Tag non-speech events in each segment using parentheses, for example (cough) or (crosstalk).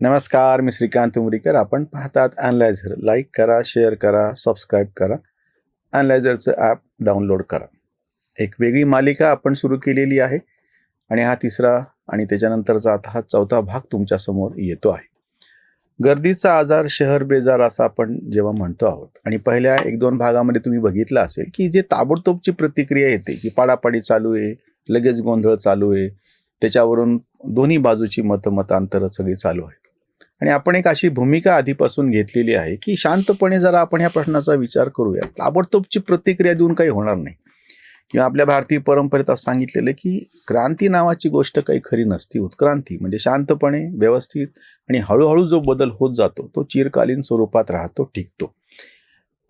नमस्कार मी श्रीकांत उमरीकर. आपण पाहतात अनलायझर लाईक करा शेअर करा सबस्क्राईब करा. अनलायझरचं ॲप डाउनलोड करा. एक वेगळी मालिका आपण सुरू केलेली आहे आणि हा तिसरा आणि त्याच्यानंतरचा आता हा चौथा भाग तुमच्यासमोर येतो आहे. गर्दीचा आजार शहर बेजार असा आपण जेव्हा म्हणतो आहोत आणि पहिल्या एक दोन भागामध्ये तुम्ही बघितलं असेल की जे ताबडतोबची प्रतिक्रिया येते की पाडापाडी चालू आहे लगेच गोंधळ चालू आहे त्याच्यावरून दोन्ही बाजूची मतमतांतर सगळी चालू आहे आणि आपण एक अशी भूमिका आधीपासून घेतलेली आहे की शांतपणे जरा आपण ह्या प्रश्नाचा विचार करूया. ताबडतोबची प्रतिक्रिया देऊन काही होणार नाही. किंवा आपल्या भारतीय परंपरेत असं सांगितलेलं की क्रांती नावाची गोष्ट काही खरी नसती. उत्क्रांती म्हणजे शांतपणे व्यवस्थित आणि हळूहळू जो बदल होत जातो तो चिरकालीन स्वरूपात राहतो टिकतो.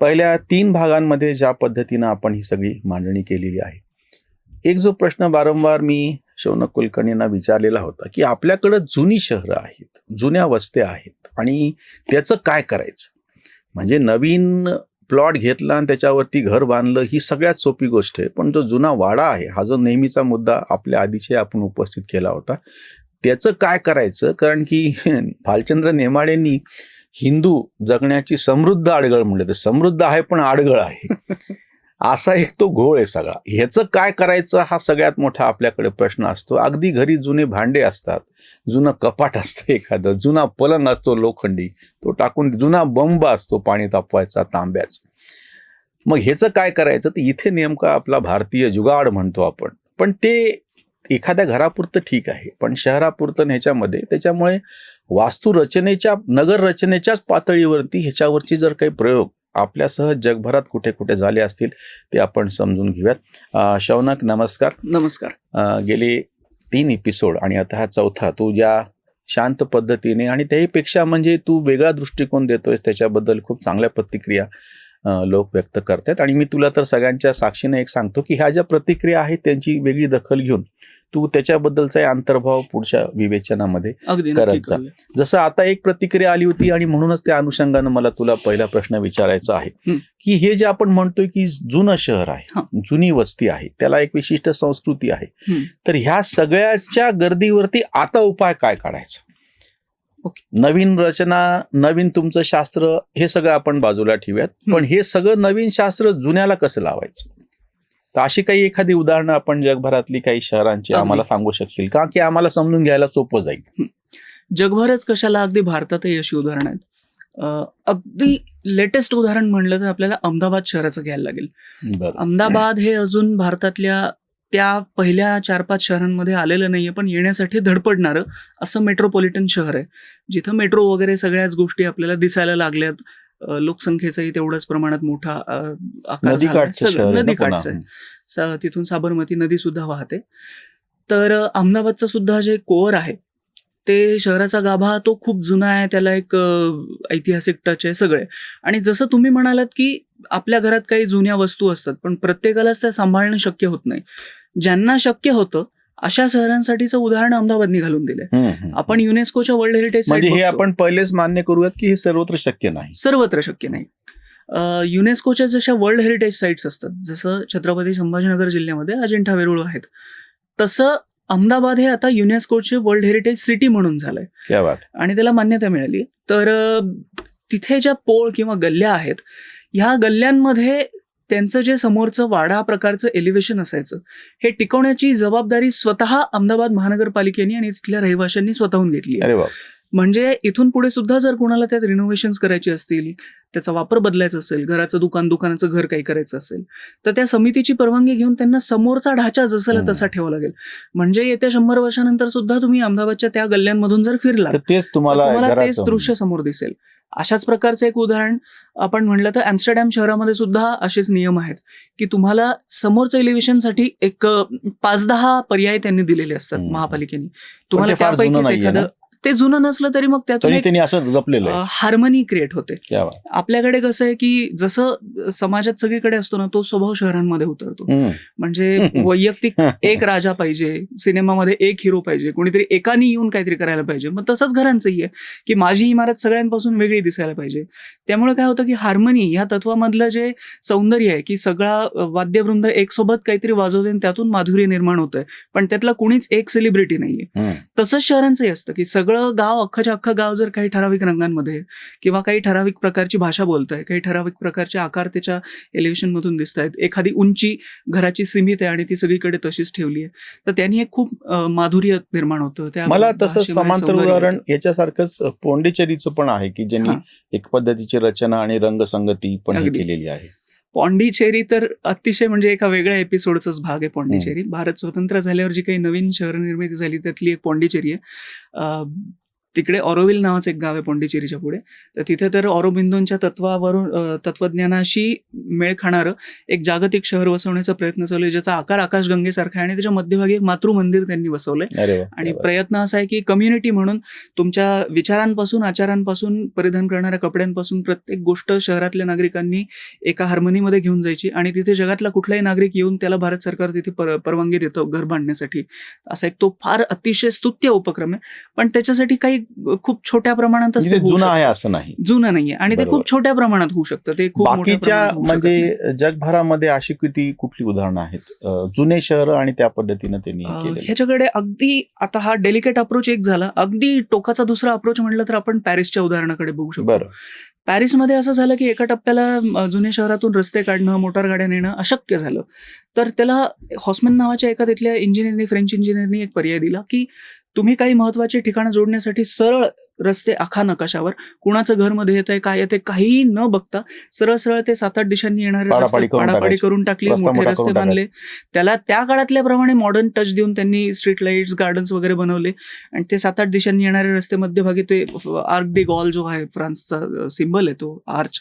पहिल्या तीन भागांमध्ये ज्या पद्धतीनं आपण ही सगळी मांडणी केलेली आहे. एक जो प्रश्न वारंवार मी शौनक कुलकर्णींना विचारलेला होता की आपल्याकडं जुनी शहरं आहेत जुन्या वस्त्या आहेत आणि त्याचं काय करायचं? म्हणजे नवीन प्लॉट घेतला आणि त्याच्यावरती घर बांधलं ही सगळ्यात सोपी गोष्ट आहे. पण जो जुना वाडा आहे हा जो नेहमीचा मुद्दा आपल्या आधीचे आपण उपस्थित केला होता त्याचं काय करायचं? कारण की (laughs) भालचंद्र नेमाडेंनी हिंदू जगण्याची समृद्ध आडगळ म्हणले तर समृद्ध आहे पण आडगळ आहे. (laughs) असा एक तो घोळ आहे सगळा. ह्याचं काय करायचं हा सगळ्यात मोठा आपल्याकडे प्रश्न असतो. अगदी घरी जुने भांडे असतात. जुनं कपाट असतं एखादं. जुना पलंग असतो लोखंडी. तो टाकून जुना बंब असतो पाणी तापवायचा तांब्याचा. मग ह्याचं काय करायचं? तर इथे नेमका आपला भारतीय जुगाड म्हणतो आपण. पण ते एखाद्या घरापुरतं ठीक आहे. पण शहरापुरतं ह्याच्यामध्ये त्याच्यामुळे वास्तुरचनेच्या नगर रचनेच्याच पातळीवरती ह्याच्यावरची जर काही प्रयोग आपल्यासह जगभरात कुठे कुठे झाले असतील ते आपण समजून घेऊयात. शौनक नमस्कार. नमस्कार. गेले तीन एपिसोड आणि आता हा चौथा. तू ज्या शांत पद्धतीने आणि त्याहीपेक्षा म्हणजे तू वेगळा दृष्टिकोन देतोयस त्याच्याबद्दल खूप चांगल्या प्रतिक्रिया लोक व्यक्त करतात. आणि मी तुला तर सगळ्यांच्या साक्षीने एक सांगतो की ह्या ज्या प्रतिक्रिया आहेत त्यांची वेगळी दखल घेऊन तू त्याच्याबद्दलचा अंतर्भाव पुढच्या विवेचनामध्ये अगदी करत नक्की जा. करूया. जसं आता एक प्रतिक्रिया आली होती आणि म्हणूनच त्या अनुषंगानं मला तुला पहिला प्रश्न विचारायचा आहे. की हे जे आपण म्हणतोय की जुनं शहर आहे. जुनी वस्ती आहे त्याला एक विशिष्ट संस्कृती आहे. तर ह्या सगळ्याच्या गर्दीवरती आता उपाय काय काढायचा. नवीन रचना नवीन तुमचं शास्त्र हे सगळं आपण बाजूला ठेवूयात. पण हे सगळं नवीन शास्त्र जुन्याला कसं लावायचं तर अशी काही एखादी उदाहरणं आपण जगभरातली काही शहरांची. आम्हाला सांगू शकशील का? की आम्हाला समजून घ्यायला सोपं जाईल. जगभरच कशाला अगदी भारतातही अशी उदाहरणं आहेत? अगदी लेटेस्ट उदाहरण म्हणलं तर आपल्याला अहमदाबाद शहराचं घ्यायला लागेल. अहमदाबाद हे अजून भारतातल्या त्या पहिल्या चार पाच शहरांमध्ये आलेलं नाहीये पण येण्यासाठी धडपडणारं असं मेट्रोपॉलिटन शहर आहे. जिथं मेट्रो वगैरे सगळ्याच गोष्टी आपल्याला दिसायला लागल्यात. लोकसंख्येचाही तेवढ्याच प्रमाणात मोठा आकार. नदीकाठचं तिथून साबरमती नदी सुद्धा वाहते. तर अहमदाबादचं सुद्धा जे कोअर आहे ते शहराचा गाभा तो खूप जुना आहे त्याला एक ऐतिहासिक टच आहे सगळे. आणि जसं तुम्ही म्हणालात की आपल्या घरात काही जुन्या वस्तू असतात पण प्रत्येकालाच त्या सांभाळणं शक्य होत नाही. ज्यांना शक्य होतं अशा शहरांसाठीचं उदाहरण अहमदाबादनी घालून हम्म. आपण युनेस्कोच्या वर्ल्ड हेरिटेज म्हणजे हे आपण पहिलेच मान्य करूयात की हे सर्वत्र शक्य नाही. सर्वत्र शक्य नाही. युनेस्कोच्या जशा वर्ल्ड हेरिटेज साईट्स असतात जसं छत्रपती संभाजीनगर जिल्ह्यामध्ये अजिंठा वेरूळ आहेत तसं अहमदाबाद हे आता युनेस्कोचे वर्ल्ड हेरिटेज सिटी म्हणून झालंय. आणि त्याला मान्यता मिळाली. तर तिथे ज्या पोळ किंवा गल्ल्या आहेत ह्या गल्ल्यांमध्ये त्यांचं जे समोरचं वाडा प्रकारचं एलिव्हेशन असायचं हे टिकवण्याची जबाबदारी स्वतः अहमदाबाद महानगरपालिकेने आणि तिथल्या रहिवाशांनी स्वतःहून घेतली म्हणजे इथून पुढे सुद्धा जर कोणाला त्यात रिनोव्हेशन्स करायची असतील त्याचा वापर बदलायचा असेल घराचं दुकान दुकानाचं घर काही करायचं असेल तर त्या समितीची परवानगी घेऊन त्यांना समोरचा ढाचा जसाला. तसा ठेवा लागेल म्हणजे येत्या शंभर वर्षानंतर सुद्धा तुम्ही अहमदाबादच्या त्या गल्ल्यांमधून जर फिरला तेच तुम्हाला तेच दृश्य समोर दिसेल अशाच प्रकारचं एक उदाहरण आपण म्हणलं तर अॅम्स्टरडॅम शहरामध्ये सुद्धा असेच नियम आहेत की तुम्हाला समोरच्या एलिव्हेशनसाठी एक पाच दहा पर्याय त्यांनी दिलेले असतात. महापालिकेने तुम्हाला त्यापैकीच एखादं? ते जुनं नसलं तरी मग त्यातून असं जपलेलं हार्मनी क्रिएट होते. आपल्याकडे कसं आहे की जसं समाजात सगळीकडे असतो ना तो स्वभाव शहरांमध्ये उतरतो. म्हणजे (laughs) वैयक्तिक एक राजा पाहिजे सिनेमामध्ये एक हिरो पाहिजे कोणीतरी एकाने येऊन काहीतरी करायला पाहिजे. मग तसंच घरांचंही आहे की माझी इमारत सगळ्यांपासून वेगळी दिसायला पाहिजे. त्यामुळे काय होतं की हार्मनी या तत्वामधलं जे सौंदर्य आहे की सगळा वाद्यवृंद एक सोबत काहीतरी वाजवते आणि त्यातून माधुर्य निर्माण होतंय. पण त्यातला कुणीच एक सेलिब्रिटी नाहीये. तसंच शहरांचंही असतं की सगळं सगळं गाव अख्खच्या अख्खं गाव जर काही ठराविक रंगांमध्ये किंवा काही ठराविक प्रकारची भाषा बोलत आहे काही ठराविक प्रकारचे आकार त्याच्या एलिव्हेशन मधून दिसत आहेत एखादी उंची घराची सीमित आहे आणि ती सगळीकडे तशीच ठेवली आहे तर त्यांनी एक खूप माधुर्य निर्माण होतं त्या मला तसं समांतर उदाहरण. याच्यासारखंच पोंडिचेरीचं पण आहे की ज्यांनी. एक पद्धतीची रचना आणि रंगसंगती पण. केलेली आहे पॉंडिचेरी तर अतिशय म्हणजे एका वेगळ्या एपिसोडचाच भाग आहे पॉंडिचेरी भारत स्वतंत्र झाल्यावर जी काही नवीन शहर निर्मिती झाली त्यातली एक पॉंडिचेरी आहे. तिकडे ऑरोविल नावाचं एक गाव आहे पॉंडिचेरीच्या पुढे. तर तिथे तर ऑरोबिंदोंच्या तत्वावरून तत्वज्ञानाशी मेळ खाणारं एक जागतिक शहर वसवण्याचा प्रयत्न चालू आहे ज्याचा आकार आकाशगंगेसारखा आहे आणि त्याच्या मध्यभागी एक मातृ मंदिर त्यांनी बसवलंय आणि. प्रयत्न असा आहे की कम्युनिटी म्हणून तुमच्या विचारांपासून आचारांपासून परिधान करणाऱ्या कपड्यांपासून प्रत्येक गोष्ट शहरातल्या नागरिकांनी एका हार्मनीमध्ये घेऊन जायची आणि तिथे जगातला कुठलाही नागरिक येऊन त्याला भारत सरकार तिथे पर परवानगी देतं घर बांधण्यासाठी. असा एक तो फार अतिशय स्तुत्य उपक्रम आहे. पण त्याच्यासाठी काही खूप छोट्या प्रमाणातच ते म्हणजे जुनं. आहे असं नाही. जुनं नाहीये. आणि ते. खूप छोट्या प्रमाणात होऊ शकतं. ते खूप मोठ्या बाकीच्या प्रमाणात. म्हणजे जगभरामध्ये अशी किती कुठली उदाहरणं आहेत? जुने शहर आणि त्या पद्धतीनं त्यांनी ह्याच्याकडे अगदी आता हा डेलिकेट अप्रोच एक झाला. अगदी टोकाचा दुसरा अप्रोच म्हटलं तर आपण पॅरिसच्या उदाहरणाकडे बघू शकतो. बरं. पॅरिसमध्ये असं झालं की एका टप्प्याला जुन्या शहरातून रस्ते काढणं मोटार गाड्या नेणं अशक्य झालं. तर त्याला हॉस्मन नावाच्या एका तिथल्या इंजिनियरनी फ्रेंच इंजिनियरनी एक पर्याय दिला की तुम्ही काही महत्वाची ठिकाणं जोडण्यासाठी सरळ रस्ते आखा नकाशावर. कुणाचं घरमध्ये येत आहे काय येते काहीही न बघता सरळ सरळ ते सात आठ दिशांनी येणारे रस्ते करून पाडापाडी. करून टाकली मोठे रस्ते करून बांधले. त्याला त्या काळातल्या प्रमाणे मॉडर्न टच देऊन त्यांनी स्ट्रीट लाईट्स गार्डन्स वगैरे बनवले. आणि ते सात आठ दिशांनी येणारे रस्ते मध्यभागी ते आर्क दे गॉल जो आहे फ्रान्सचा सिम्बल आहे तो आर्च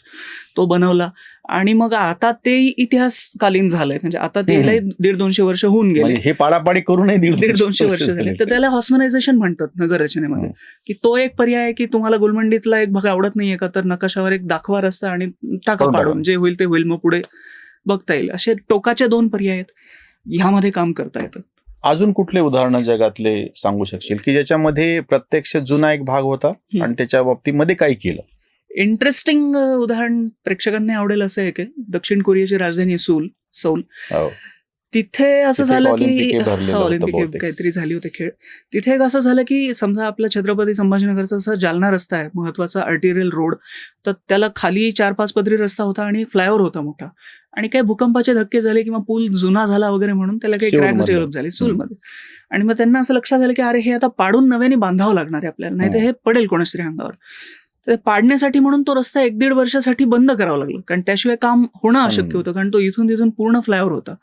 तो बनवला. आणि मग आता ते इतिहासकालीन झालंय. म्हणजे आता ते दीड दोनशे वर्ष होऊन गेले. म्हणजे हे पाडापाडी करूनही दीड दोनशे वर्ष झाले. तर त्याला हॉस्मनायझेशन म्हणतात नगर रचनेमध्ये हं. की तो एक पर्याय आहे की तुम्हाला गुलमंडीतला एक भाग आवडत नाहीये का? तर नकाशावर एक दाखवा रस्ता आणि टाका टाका. पाडून. जे होईल ते होईल. मग पुढे बघता येईल. असे टोकाचे दोन पर्याय आहेत. ह्यामध्ये काम करता येतं. अजून कुठले उदाहरणं जगातले सांगू शकशील? की ज्याच्यामध्ये प्रत्यक्ष जुना एक भाग होता हं. आणि त्याच्या बाबतीमध्ये काही केलं? इंटरेस्टिंग उदाहरण प्रेक्षकांना आवडेल असं आहे. की दक्षिण कोरियाची राजधानी सूल सौल. हो. तिथे असं झालं की ऑलिम्पिक. काहीतरी झाली होते खेळ तिथे एक असं झालं की समजा आपला छत्रपती संभाजीनगरचा असा जालना रस्ता आहे महत्त्वाचा आर्टिरियल रोड तर त्याला खाली चार पाच पदरी रस्ता होता आणि फ्लायओव्हर होता मोठा आणि काही भूकंपाचे धक्के झाले किंवा पूल जुना झाला वगैरे म्हणून त्याला काही क्रॅक्स. डेव्हलप झाले सूलमध्ये आणि मग त्यांना असं लक्षात आलं की अरे हे आता पाडून नव्याने बांधावं लागणार आहे आपल्याला नाही तर हं. हे पडेल कोणाच तरी अंगावर तर पाडण्यासाठी म्हणून तो रस्ता एक दीड वर्षासाठी बंद करावा लागला कारण त्याशिवाय काम होणं अशक्य. होतं कारण तो इथून तिथून पूर्ण फ्लायओव्हर होता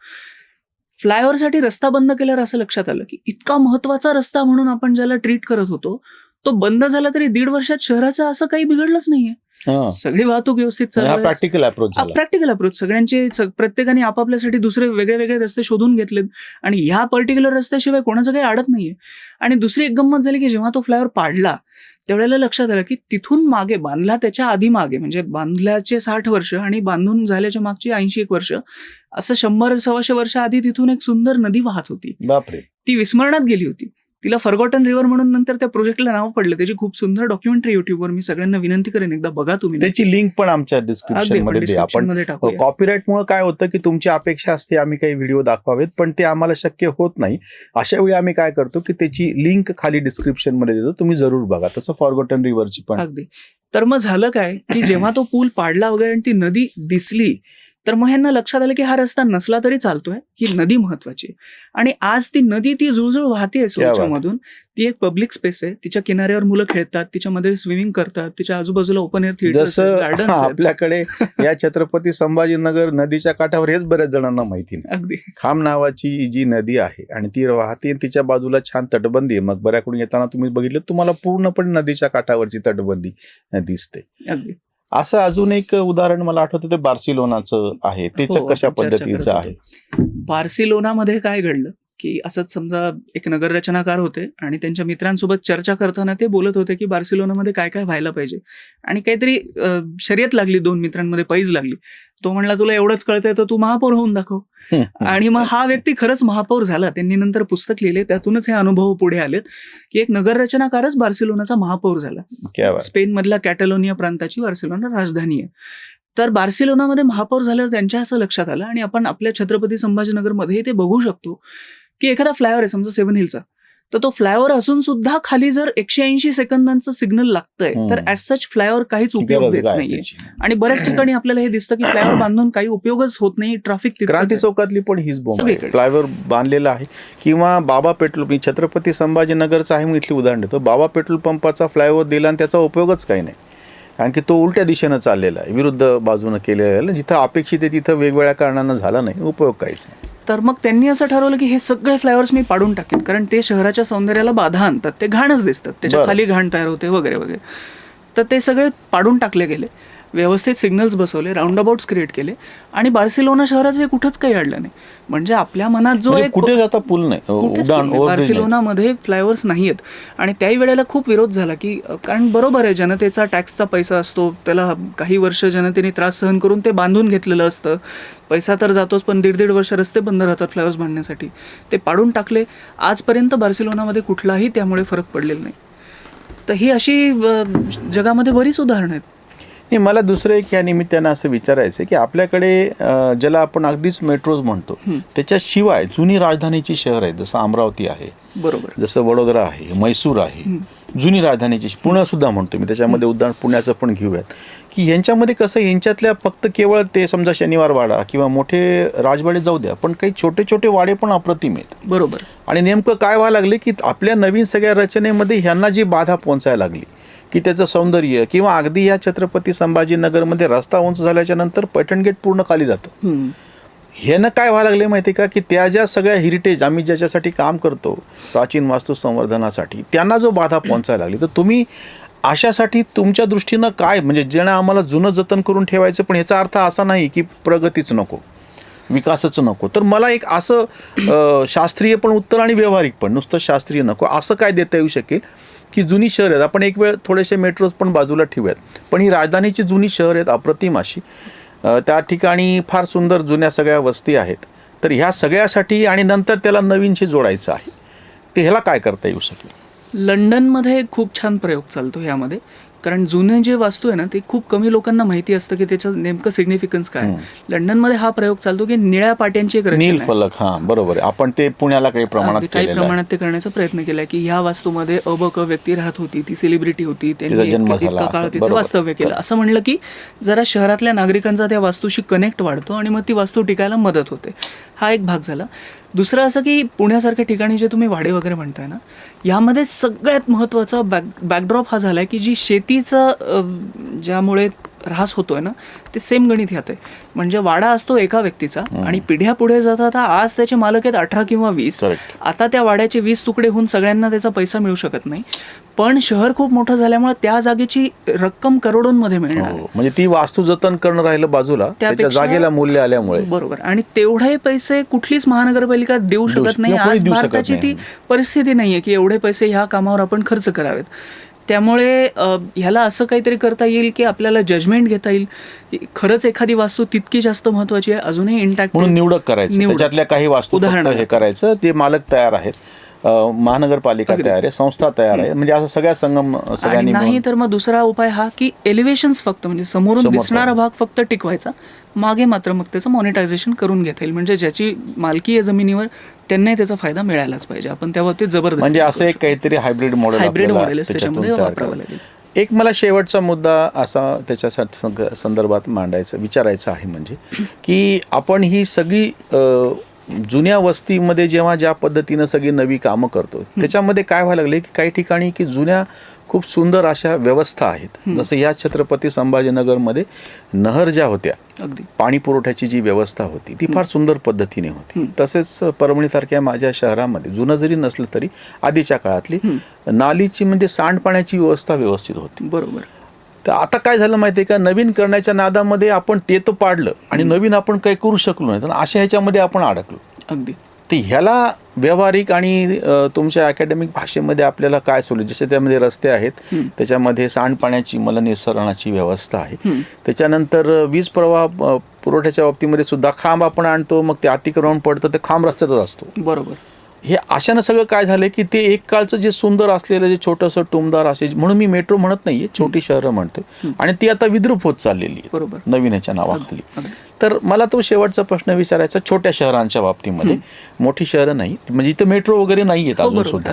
फ्लायओव्हरसाठी रस्ता बंद केल्यावर असं लक्षात आलं की इतका महत्त्वाचा रस्ता म्हणून आपण ज्याला ट्रीट करत होतो तो बंद झाला तरी दीड वर्षात शहराचं असं काही बिघडलंच नाहीये हा. सगळी वाहतूक व्यवस्थित. प्रॅक्टिकल अप्रोच प्रॅक्टिकल अप्रोच सगळ्यांचे प्रत्येकाने आपापल्यासाठी दुसरे वेगळे वेगळे रस्ते शोधून घेतलेत आणि ह्या पर्टिक्युलर रस्त्याशिवाय कोणाचं काही अडत नाहीये आणि दुसरी एक गंमत झाली की जेव्हा तो फ्लायओव्हर पाडला त्यावेळेला लक्षात आलं की तिथून मागे बांधला त्याच्या आधी मागे म्हणजे बांधल्याचे साठ वर्ष आणि बांधून झाल्याच्या मागची ऐंशी एक वर्ष असं शंभर सव्वाशे वर्ष आधी तिथून एक सुंदर नदी वाहत होती. बापरे. ती विस्मरणात गेली होती. तिला फॉरगॉटन रिव्हर म्हणून नंतर त्या प्रोजेक्टला नाव पडलं. त्याची खूप सुंदर डॉक्युमेंटरी युट्यूबवर मी सगळ्यांना विनंती करेन एकदा बघा तुम्ही. त्याची लिंक पण आमच्या डिस्क्रिप्शनमध्ये आपण. कॉपीराईट मुळे काय होतं की तुमची अपेक्षा असते आम्ही काही व्हिडिओ दाखवावेत पण ते आम्हाला शक्य होत नाही. अशा वेळी आम्ही काय करतो की त्याची लिंक खाली डिस्क्रिप्शनमध्ये देतो. तुम्ही जरूर बघा. तसं फॉरगॉटन रिव्हरची पण. अगदी. तर मग झालं काय की जेव्हा तो पूल पाडला वगैरे आणि ती नदी दिसली तर मग ह्यांना लक्षात आलं की हा रस्ता नसला तरी चालतोय. ही नदी महत्वाची. आणि आज ती नदी ती जुळजुळ वाहते. सोलच्या मधून ती एक पब्लिक स्पेस आहे. तिच्या किनाऱ्यावर मुलं खेळतात तिच्यामध्ये स्विमिंग करतात तिच्या आजूबाजूला ओपन एअर थिएटर आहेत आपल्याकडे या छत्रपती संभाजीनगर नदीच्या काठावर हेच बऱ्याच जणांना माहिती नाही. अगदी. खाम नावाची जी नदी आहे आणि ती वाहते तिच्या बाजूला छान तटबंदी आहे. मग बऱ्याकडून येताना तुम्ही बघितलं तुम्हाला पूर्णपणे नदीच्या काठावरची तटबंदी दिसते. अगदी. असं अजून एक उदाहरण मला आठवतं ते बार्सिलोनाचं आहे. त्याचं हो, कशा पद्धतीचं आहे? बार्सिलोनामध्ये काय घडलं? की असंच समजा एक नगर रचनाकार होते आणि त्यांच्या मित्रांसोबत चर्चा करताना ते बोलत होते की बार्सिलोनामध्ये काय काय व्हायला पाहिजे. आणि काहीतरी शर्यत लागली दोन मित्रांमध्ये पैज लागली. तो म्हणला तुला एवढंच कळतंय तर तू महापौर होऊन दाखव. (laughs) आणि मग हा व्यक्ती खरंच महापौर झाला. त्यांनी नंतर पुस्तक लिहिले. त्यातूनच हे अनुभव पुढे आलेत की एक नगर रचनाकारच बार्सिलोनाचा महापौर झाला. स्पेन मधल्या कॅटलोनिया प्रांताची बार्सिलोना राजधानी आहे. तर बार्सिलोनामध्ये महापौर झाल्यावर त्यांच्या असं लक्षात आलं आणि आपण आपल्या छत्रपती संभाजीनगरमध्ये ते बघू शकतो. की एखादा फ्लायओव्हर आहे समजा सेव्हन हिलचा तर तो फ्लायओव्हर असून सुद्धा खाली जर एकशे ऐंशी सेकंदांचं सिग्नल लागतंय तर. ऍज सच फ्लायओव्हर काहीच उपयोग देत नाहीये? आणि बऱ्याच ठिकाणी आपल्याला हे दिसतं की फ्लायओव्हर बांधून काही उपयोगच होत नाही ट्रॅफिक क्रांती चौकातली पण हीच. फ्लायओव्हर बांधलेला आहे. किंवा बाबा पेट्रोल मी छत्रपती संभाजीनगरचं आहे मी इथली उदाहरण देतो. बाबा पेट्रोल पंपाचा फ्लायओव्हर दिला आणि त्याचा उपयोगच काही नाही. कारण की तो उलट्या दिशेनं चाललेला आहे. विरुद्ध बाजूनं केलेला आहे. जिथं अपेक्षित आहे तिथं वेगवेगळ्या कारणानं झालं नाही. उपयोग काहीच नाही. तर मग त्यांनी असं ठरवलं की हे सगळे फ्लायओव्हर्स मी पाडून टाकेन कारण ते शहराच्या सौंदर्याला बाधा आणतात. ते घाणच दिसतात. त्याच्या. खाली घाण तयार होते वगैरे वगैरे. तर ते सगळे पाडून टाकले गेले. व्यवस्थित सिग्नल्स बसवले राऊंडअबाउट्स क्रिएट केले आणि बार्सिलोना शहराचं हे कुठंच काही अडलं नाही. म्हणजे आपल्या मनात जो म्हणजे एक कुठे जाता पूल नाही. बार्सिलोनामध्ये फ्लायओव्हर्स नाही. आहेत आणि त्याही वेळेला खूप विरोध झाला की कारण बरोबर आहे जनतेचा टॅक्सचा पैसा असतो त्याला काही वर्ष जनतेने त्रास सहन करून ते बांधून घेतलेलं असतं. पैसा तर जातोच पण दीड दीड वर्ष रस्ते बंद राहतात फ्लायओव्हर्स बांधण्यासाठी. ते पाडून टाकले. आजपर्यंत बार्सिलोनामध्ये कुठलाही त्यामुळे फरक पडलेला नाही. तर ही अशी जगामध्ये बरीच उदाहरणं आहेत. नाही मला दुसरं एक या निमित्तानं असं विचारायचं आहे की आपल्याकडे ज्याला आपण अगदीच मेट्रोज म्हणतो. त्याच्याशिवाय जुनी राजधानीची शहर आहेत जसं अमरावती आहे बरोबर. जसं वडोदरा आहे मैसूर आहे जुनी राजधानीची पुणे सुद्धा म्हणतो मी त्याच्यामध्ये उदाहरण पुण्याचं पण घेऊयात की यांच्यामध्ये कसं आहे, यांच्यातल्या फक्त केवळ ते समजा शनिवार वाडा किंवा मोठे राजवाडे जाऊ द्या पण काही छोटे छोटे वाडे पण अप्रतिम आहेत. बरोबर. आणि नेमकं काय व्हायला लागले की आपल्या नवीन सगळ्या रचनेमध्ये ह्यांना जी बाधा पोहोचायला लागली की त्याचं सौंदर्य किंवा अगदी या छत्रपती संभाजीनगरमध्ये रस्ता उंच झाल्याच्यानंतर पैठण गेट पूर्ण खाली जातं. ह्यानं काय व्हायला लागले माहिती का? की त्या ज्या सगळ्या हेरिटेज आम्ही ज्याच्यासाठी काम करतो प्राचीन वास्तू संवर्धनासाठी त्यांना जो बाधा पोहोचायला लागली. तर तुम्ही अशासाठी तुमच्या दृष्टीनं काय? म्हणजे ज्यानं आम्हाला जुनं जतन करून ठेवायचं पण ह्याचा अर्थ असा नाही की प्रगतीच नको विकासच नको. तर मला एक असं शास्त्रीय पण उत्तर आणि व्यावहारिक पण नुसतं शास्त्रीय नको असं काय देता येऊ शकेल? की जुनी शहर आहेत. आपण एक वेळ थोडेसे मेट्रोज पण बाजूला ठेवूयात. पण ही राजधानीची जुनी शहर आहेत अप्रतिम अशी. त्या ठिकाणी फार सुंदर जुन्या सगळ्या वस्ती आहेत. तर ह्या सगळ्यासाठी आणि नंतर त्याला नवीनशी जोडायचं आहे. ते ह्याला काय करता येऊ शकेल? लंडनमध्ये खूप छान प्रयोग चालतो ह्यामध्ये. कारण जुने जे वास्तू आहे ना ते खूप कमी लोकांना माहिती असतं की त्याचं नेमकं सिग्निफिकन्स काय. लंडनमध्ये हा प्रयोग चालतो की निळ्या पाट्यांची एक रचना. फलक हा बरोबर आपण ते पुण्याला काही प्रमाणात काही. प्रमाणात ते करण्याचा प्रयत्न केलाय की ह्या वास्तूमध्ये अ ब क व्यक्ती राहत होती ती सेलिब्रिटी होती त्यांनी इतकं काळ. तिथे. वास्तव्य केलं असं म्हणलं की जरा शहरातल्या नागरिकांचा त्या वास्तूशी कनेक्ट वाढतो आणि मग ती वास्तू टिकायला मदत होते हा एक भाग झाला दुसरं असं की पुण्यासारख्या ठिकाणी जे तुम्ही वाडे वगैरे म्हणताय ना यामध्ये सगळ्यात महत्त्वाचा बॅक बॅकड्रॉप हा झाला आहे की जी शेतीचं ज्यामुळे ऱ्हास होतोय ना ते सेम गणित ह्यात आहे म्हणजे वाडा असतो एका व्यक्तीचा आणि पिढ्या पुढे जाता आज त्याचे मालक आहेत अठरा किंवा वीस. आता त्या वाड्याचे वीस तुकडे होऊन सगळ्यांना त्याचा पैसा मिळू शकत नाही पण शहर खूप मोठं झाल्यामुळे त्या जागेची रक्कम करोडोंमध्ये मिळणार. हो. म्हणजे ती वास्तू जतन करणं राहिलं बाजूला त्याच्या जागेला मूल्य आल्यामुळे बरोबर आणि तेवढे पैसे कुठलीच महानगरपालिका देऊ शकत नाही आज भारताची. ती परिस्थिती नाहीये की एवढे पैसे ह्या कामावर आपण खर्च करावेत त्यामुळे ह्याला असं काहीतरी करता येईल की आपल्याला जजमेंट घेता येईल. की खरंच एखादी वास्तू तितकी जास्त महत्वाची आहे अजूनही इंटॅक्ट म्हणून निवडक करायचं. त्याच्यातल्या काही वास्तू फक्त उदाहरणार्थ. हे करायचं ते मालक तयार आहेत. महानगरपालिका तयार आहे संस्था तयार आहे. म्हणजे असं सगळ्या संगम सगळ्यांनी नाही तर मग दुसरा उपाय हा की एलिव्हेशन्स फक्त म्हणजे समोरून समोर दिसणारा. भाग फक्त टिकवायचा. मागे मात्र मग त्याचं मॉनिटायझेशन करून घेता येईल. म्हणजे ज्याची मालकी आहे जमिनीवर त्यांनाही त्याचा फायदा मिळायलाच पाहिजे. आपण त्या बाबतीत जबरदस्त म्हणजे असं एक काहीतरी हायब्रिड मॉडेल हायब्रिड मॉडेल त्याच्यामध्ये वापरावं. लागेल. एक मला शेवटचा मुद्दा असा त्याच्यासाठी संग- संदर्भात मांडायचा विचारायचा आहे म्हणजे की आपण ही सगळी जुन्या वस्तीमध्ये जेव्हा ज्या पद्धतीनं सगळी नवी कामं करतो त्याच्यामध्ये काय व्हायला लागले की काही ठिकाणी की जुन्या खूप सुंदर अशा व्यवस्था आहेत. जसं या छत्रपती संभाजीनगरमध्ये नहर ज्या होत्या अगदी. पाणी पुरवठ्याची जी व्यवस्था होती ती फार सुंदर पद्धतीने होती. तसेच परभणीसारख्या माझ्या शहरामध्ये जुनं जरी नसलं तरी आधीच्या काळातली नालीची म्हणजे सांडपाण्याची व्यवस्था व्यवस्थित होती. बरोबर. तर आता काय झालं माहिती आहे का? नवीन करण्याच्या नादामध्ये आपण ते तर पाडलं आणि नवीन आपण काही करू शकलो नाही. तर अशा ह्याच्यामध्ये आपण अडकलो. अगदी. तर ह्याला व्यावहारिक आणि तुमच्या अकॅडमिक भाषेमध्ये आपल्याला काय सोडलं जसे त्यामध्ये रस्ते आहेत त्याच्यामध्ये सांडपाण्याची मलनिसरणाची व्यवस्था आहे. त्याच्यानंतर वीज प्रवाह पुरवठ्याच्या बाबतीमध्ये सुद्धा खांब आपण आणतो मग ते अतिक्रमण पडतं ते खांब रस्त्यातच असतो. बरोबर. हे अशानं सगळं काय झालं की ते एक काळचं जे सुंदर असलेलं जे छोटंसं टुमदार असे म्हणून मी मेट्रो म्हणत नाहीये छोटी शहरं म्हणतोय. आणि ती आता विद्रूप होत चाललेली आहे. बरोबर. नवीन ह्याच्या नावाखाली. तर मला तो शेवटचा प्रश्न विचारायचा छोट्या शहरांच्या बाबतीमध्ये. मोठी शहरं नाही म्हणजे इथं मेट्रो वगैरे नाही आहेत हो अजून सुद्धा.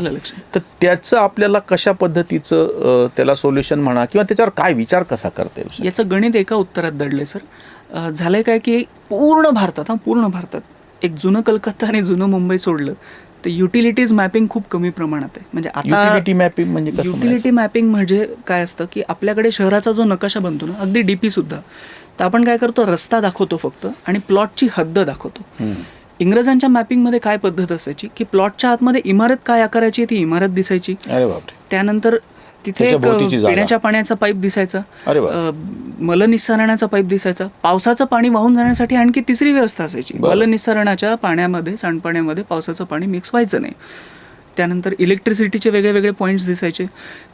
तर त्याचं आपल्याला कशा पद्धतीचं त्याला सोल्युशन म्हणा किंवा त्याच्यावर काय विचार कसा करता याचं गणित एका उत्तरात दडले सर. झालंय काय की पूर्ण भारतात हा पूर्ण भारतात एक जुनं कलकत्ता आणि जुनं मुंबई सोडलं तर युटिलिटीज मॅपिंग खूप कमी प्रमाणात आहे. म्हणजे आता युटिलिटी मॅपिंग म्हणजे युटिलिटी मॅपिंग म्हणजे काय असतं की आपल्याकडे शहराचा जो नकाशा बनतो ना अगदी डीपी सुद्धा तर आपण काय करतो रस्ता दाखवतो फक्त आणि प्लॉटची हद्द दाखवतो? इंग्रजांच्या मॅपिंगमध्ये काय पद्धत असायची की प्लॉटच्या आतमध्ये इमारत काय आकाराची ती इमारत दिसायची त्यानंतर तिथे एक. पिण्याच्या पाण्याचा पाईप दिसायचा. अ, मलनिस्सारणाचा पाईप दिसायचा पावसाचं पाणी वाहून जाण्यासाठी आणखी तिसरी व्यवस्था असायची बरं. मलनिस्सारणाच्या पाण्यामध्ये सांडपाण्यामध्ये पावसाचं पाणी मिक्स व्हायचं नाही त्यानंतर इलेक्ट्रिसिटीचे वेगळे वेगळे पॉईंट्स दिसायचे.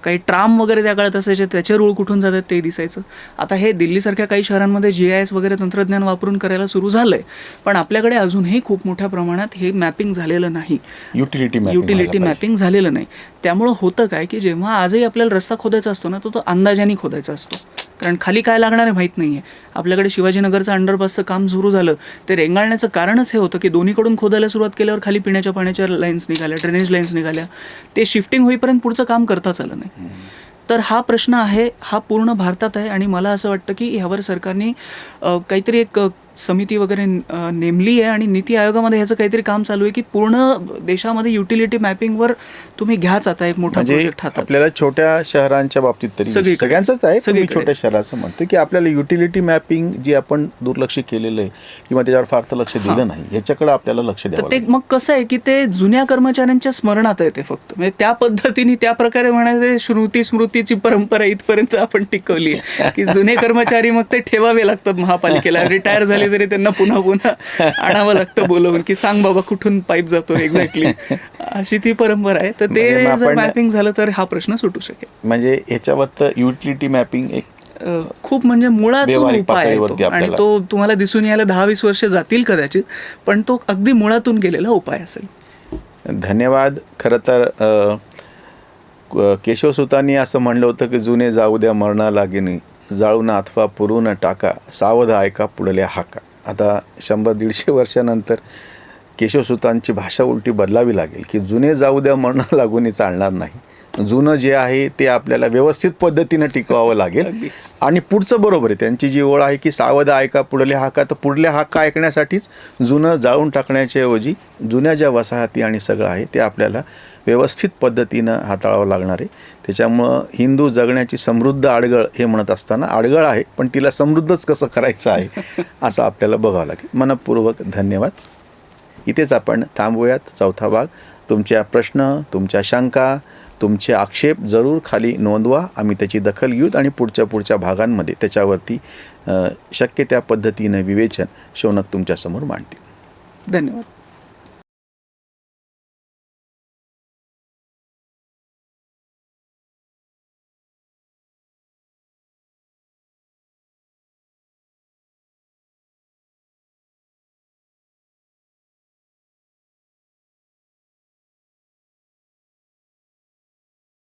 काही ट्राम वगैरे त्या काळात असायचे त्याचे रूळ कुठून जातात ते दिसायचं. आता हे दिल्लीसारख्या काही शहरांमध्ये जी आय एस वगैरे तंत्रज्ञान वापरून करायला सुरू झालंय पण आपल्याकडे अजूनही खूप मोठ्या प्रमाणात हे मॅपिंग झालेलं नाही. युटिलिटी युटिलिटी मॅपिंग झालेलं नाही. त्यामुळं होतं काय की जेव्हा आजही आपल्याला रस्ता खोदायचा असतो ना तो तो अंदाजाने खोदायचा असतो. कारण खाली काय लागणार आहे माहीत नाहीये. आपल्याकडे शिवाजीनगरचं अंडरपासचं काम सुरू झालं ते रेंगाळण्याचं कारणच हे होतं की दोन्हीकडून खोदायला सुरुवात केल्यावर खाली पिण्याच्या पाण्याच्या लाईन्स निघाल्या ड्रेनेज लाईन्स निघाल्या. ते शिफ्टिंग होईपर्यंत पुढचं काम करताच आलं नाही. तर हा प्रश्न आहे हा पूर्ण भारतात आहे आणि मला असं वाटतं की ह्यावर सरकारने काहीतरी एक समिती वगैरे नेमली आहे आणि नीती आयोगामध्ये ह्याचं काहीतरी काम चालू आहे की पूर्ण देशामध्ये युटिलिटी मॅपिंगवर तुम्ही घ्याच आता एक मोठा म्हणजे प्रोजेक्ट हातात आपल्याला छोट्या शहरांच्या बाबतीत तरी सगळीकडे. सगळ्यांचंच आहे सगळीकडेच. छोट्या शहराचं म्हणतो की आपल्याला युटिलिटी मॅपिंग जी आपण दुर्लक्ष केलेलं आहे किंवा त्याच्यावर फारसं लक्ष दिलं नाही याच्याकडे आपल्याला लक्ष द्यावं ते. मग कसं आहे की ते जुन्या कर्मचाऱ्यांच्या स्मरणात येते फक्त म्हणजे त्या पद्धतीने त्या प्रकारे म्हणायचे श्रुती स्मृतीची परंपरा इथपर्यंत आपण टिकवली आहे की जुने कर्मचारी मग ते ठेवावे लागतात महापालिकेला रिटायर झाले तरी त्यांना पुन्हा पुन्हा आणावं लागतं बोलवून की सांग बाबा कुठून पाईप जातो एक्झॅक्टली अशी ती परंपरा आहे. तर म्हणजे ते मग जर मॅपिंग झालं तर हा प्रश्न सुटू शकेल. म्हणजे ह्याच्यावर युटिलिटी मॅपिंग एक खूप म्हणजे व्यावहारिक उपाय. आणि. तो तुम्हाला दिसून यायला दहा वीस वर्ष जातील कदाचित पण तो अगदी मुळातून गेलेला उपाय असेल. धन्यवाद. खरं तर अ, क- केशवसुतांनी असं म्हणलं होतं की जुने जाऊ द्या मरणा लागेनी. जाळून अथवा पुरून टाका. सावध ऐका पुढल्या हाका? आता शंभर दीडशे वर्षानंतर केशवसुतांची भाषा उलटी बदलावी लागेल की जुने जाऊ द्या मरणा (laughs) लागूनही चालणार नाही. जुनं जे आहे ते आपल्याला व्यवस्थित पद्धतीनं टिकवावं लागेल. आणि पुढचं बरोबर आहे त्यांची जी ओळ आहे की सावध ऐका पुढले हाका तर पुढल्या हाका ऐकण्यासाठीच जुनं जाळून टाकण्याच्या ऐवजी जुन्या ज्या वसाहती आणि सगळं आहे ते आपल्याला व्यवस्थित पद्धतीनं हाताळावं लागणार आहे. त्याच्यामुळं हिंदू जगण्याची समृद्ध आडगळ हे म्हणत असताना आडगळ आहे पण तिला समृद्धच कसं करायचं आहे असं आपल्याला बघावं लागेल. मनपूर्वक धन्यवाद. इथेच आपण थांबूयात. चौथा भाग. तुमच्या प्रश्न तुमच्या शंका तुमचे आक्षेप जरूर खाली नोंदवा. आम्ही त्याची दखल घेऊत आणि पुढच्या पुढच्या भागांमध्ये त्याच्यावरती शक्य त्या पद्धतीनं विवेचन शौनक तुमच्यासमोर मांडतील. धन्यवाद.